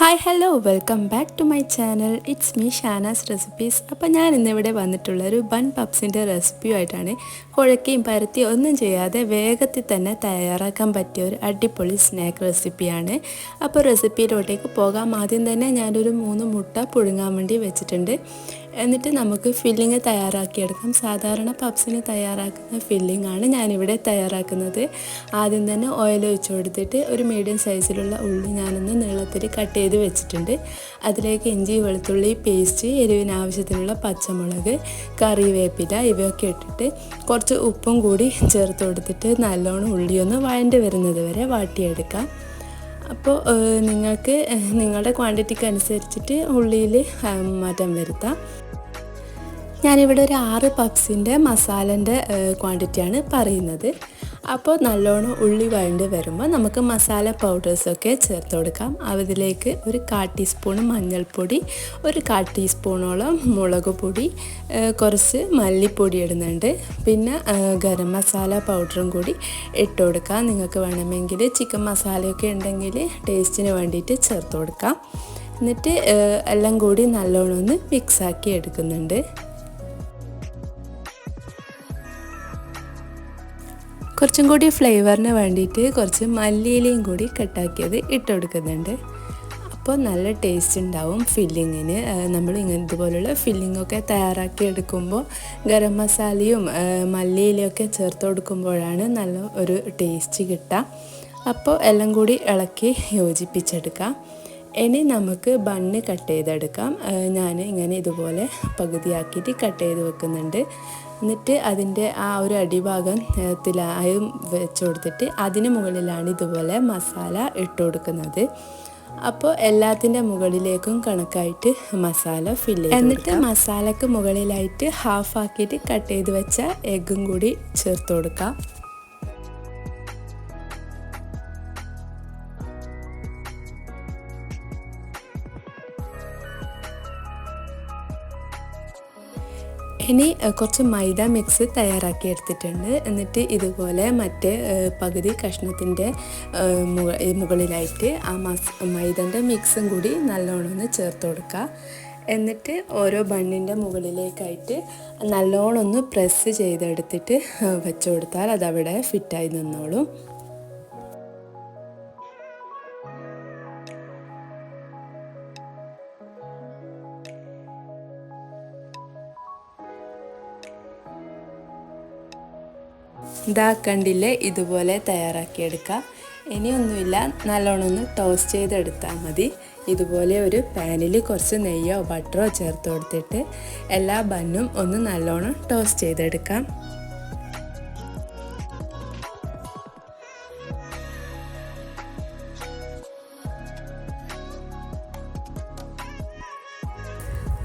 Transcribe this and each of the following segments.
Hi hello welcome back to my channel it's me Shanas recipes അപ്പോൾ ഞാൻ ഇന്നിവിടെ വന്നിട്ടുള്ള ഒരു ബൺ പപ്സിന്റെ റെസിപ്പിയുമായിട്ടാണ് കുഴക്കയും പരത്തി ഒന്നും ചെയ്യാതെ വേഗത്തിൽ തന്നെ തയ്യാറാക്കാൻ പറ്റിയ ഒരു അടിപൊളി സ്നാക്ക് റെസിപ്പിയാണ് അപ്പോൾ റെസിപ്പിയിലോട്ടേക്ക് പോകാം. ആദ്യം തന്നെ ഞാനൊരു മൂന്ന് മുട്ട പുഴുങ്ങാൻ വേണ്ടി വെച്ചിട്ടുണ്ട്. എന്നിട്ട് നമുക്ക് ഫില്ലിങ് തയ്യാറാക്കിയെടുക്കാം. സാധാരണ പപ്സിന് തയ്യാറാക്കുന്ന ഫില്ലിംഗ് ആണ് ഞാനിവിടെ തയ്യാറാക്കുന്നത്. ആദ്യം തന്നെ ഓയിൽ ഒഴിച്ച് കൊടുത്തിട്ട് ഒരു മീഡിയം സൈസിലുള്ള ഉള്ളി ഞാനൊന്ന് നീളത്തിൽ കട്ട് ചെയ്ത് വെച്ചിട്ടുണ്ട്. അതിലേക്ക് ഇഞ്ചി വെളുത്തുള്ളി പേസ്റ്റ് എരിവിന് ആവശ്യത്തിനുള്ള പച്ചമുളക് കറിവേപ്പില ഇവയൊക്കെ ഇട്ടിട്ട് കുറച്ച് ഉപ്പും കൂടി ചേർത്ത് കൊടുത്തിട്ട് നല്ലോണം ഉള്ളിയൊന്ന് വഴണ്ട് വരുന്നത് വരെ വാട്ടിയെടുക്കാം. അപ്പോൾ നിങ്ങൾക്ക് നിങ്ങളുടെ ക്വാണ്ടിറ്റിക്ക് അനുസരിച്ചിട്ട് ഉള്ളിയിൽ മാറ്റം വരുത്താം. ഞാനിവിടെ ഒരു ആറ് പപ്സിന്റെ മസാലന്റെ ക്വാണ്ടിറ്റിയാണ് പറയുന്നത്. അപ്പോൾ നല്ലോണം ഉള്ളി വഴണ്ട് വരുമ്പോൾ നമുക്ക് മസാല പൗഡേഴ്സൊക്കെ ചേർത്ത് കൊടുക്കാം. അതിലേക്ക് ഒരു കാ ടീസ്പൂൺ മഞ്ഞൾപ്പൊടി ഒരു കാ ടീസ്പൂണോളം മുളക് പൊടി കുറച്ച് മല്ലിപ്പൊടി ഇടുന്നുണ്ട്. പിന്നെ ഗരം മസാല പൗഡറും കൂടി ഇട്ട് കൊടുക്കാം. നിങ്ങൾക്ക് വേണമെങ്കിൽ ചിക്കൻ മസാലയൊക്കെ ഉണ്ടെങ്കിൽ ടേസ്റ്റിന് വേണ്ടിയിട്ട് ചേർത്ത് കൊടുക്കാം. എന്നിട്ട് എല്ലാം കൂടി നല്ലോണം ഒന്ന് മിക്സാക്കി എടുക്കുന്നുണ്ട്. കുറച്ചും കൂടി ഫ്ലേവറിന് വേണ്ടിയിട്ട് കുറച്ച് മല്ലിയിലയും കൂടി കട്ടാക്കിയത് ഇട്ട് കൊടുക്കുന്നുണ്ട്. അപ്പോൾ നല്ല ടേസ്റ്റ് ഉണ്ടാവും ഫില്ലിങ്ങിന് നമ്മൾ ഇങ്ങനെ ഇതുപോലുള്ള ഫില്ലിങ്ങൊക്കെ തയ്യാറാക്കി എടുക്കുമ്പോൾ ഗരം മസാലയും മല്ലിയിലയൊക്കെ ചേർത്ത് കൊടുക്കുമ്പോഴാണ് നല്ല ഒരു ടേസ്റ്റ് കിട്ടുക. അപ്പോൾ എല്ലാം കൂടി ഇളക്കി യോജിപ്പിച്ചെടുക്കാം ഇനി നമുക്ക് ബണ്ണ് കട്ട് ചെയ്തെടുക്കാം. ഞാൻ ഇങ്ങനെ ഇതുപോലെ പകുതിയാക്കിയിട്ട് കട്ട് ചെയ്ത് വെക്കുന്നുണ്ട്. എന്നിട്ട് അതിന്റെ ആ ഒരു അടിഭാഗം തിലായും വെച്ച് കൊടുത്തിട്ട് അതിന് മുകളിലാണ് ഇതുപോലെ മസാല ഇട്ട് കൊടുക്കുന്നത്. അപ്പോൾ എല്ലാത്തിന്റെ മുകളിലേക്കും കണക്കായിട്ട് മസാല ഫില്ല് ചെയ്ത് എന്നിട്ട് മസാലക്ക് മുകളിലായിട്ട് ഹാഫ് ആക്കിയിട്ട് കട്ട് ചെയ്ത് വെച്ച എഗ്ഗും കൂടി ചേർത്ത് കൊടുക്കാം. ഇനി കുറച്ച് മൈദ മിക്സ് തയ്യാറാക്കി എടുത്തിട്ടുണ്ട്. എന്നിട്ട് ഇതുപോലെ മറ്റേ പകുതി കഷ്ണത്തിന്റെ മുകളിലായിട്ട് ആ മസ് മൈദന്റെ മിക്സും കൂടി നല്ലോണം ഒന്ന് ചേർത്ത് കൊടുക്കുക. എന്നിട്ട് ഓരോ ബണ്ണിന്റെ മുകളിലേക്കായിട്ട് നല്ലോണം ഒന്ന് പ്രസ് ചെയ്തെടുത്തിട്ട് വെച്ചു കൊടുത്താൽ അതവിടെ ഫിറ്റായി നിന്നോളും. ഇതാ കണ്ടില്ലേ ഇതുപോലെ തയ്യാറാക്കിയെടുക്കാം. ഇനിയൊന്നുമില്ല നല്ലോണം ഒന്ന് ടോസ്റ്റ് ചെയ്തെടുത്താൽ മതി. ഇതുപോലെ ഒരു പാനിൽ കുറച്ച് നെയ്യോ ബട്ടറോ ചേർത്ത് കൊടുത്തിട്ട് എല്ലാ ബന്നും ഒന്ന് നല്ലോണം ടോസ്റ്റ് ചെയ്തെടുക്കാം.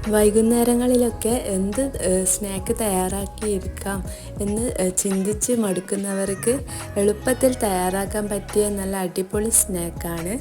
വൈകുന്നേരങ്ങളിലൊക്കെ എന്ത് സ്നാക്ക് തയ്യാറാക്കിയിരിക്കാം എന്ന് ചിന്തിച്ച് മടുക്കുന്നവർക്ക് എളുപ്പത്തിൽ തയ്യാറാക്കാൻ പറ്റിയ നല്ല അടിപൊളി സ്നാക്കാണ്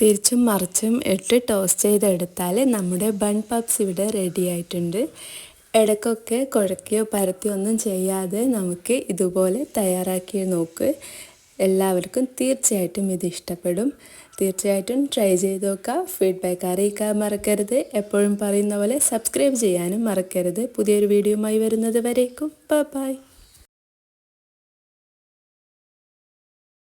തിരിച്ചും മറിച്ചും ഇട്ട് ടോസ്റ്റ് ചെയ്തെടുത്താൽ നമ്മുടെ ബൺ പപ്സ് ഇവിടെ റെഡി ആയിട്ടുണ്ട്. ഇടയ്ക്കൊക്കെ കുഴക്കുകയോ പരത്തിയോ ഒന്നും ചെയ്യാതെ നമുക്ക് ഇതുപോലെ തയ്യാറാക്കി നോക്ക്. എല്ലാവർക്കും തീർച്ചയായിട്ടും ഇത് ഇഷ്ടപ്പെടും. തീർച്ചയായിട്ടും ട്രൈ ചെയ്ത് നോക്കുക. ഫീഡ്ബാക്ക് അറിയിക്കാൻ മറക്കരുത്. എപ്പോഴും പറയുന്ന പോലെ സബ്സ്ക്രൈബ് ചെയ്യാനും മറക്കരുത്. പുതിയൊരു വീഡിയോയുമായി വരുന്നത് വരേക്കും. ബൈ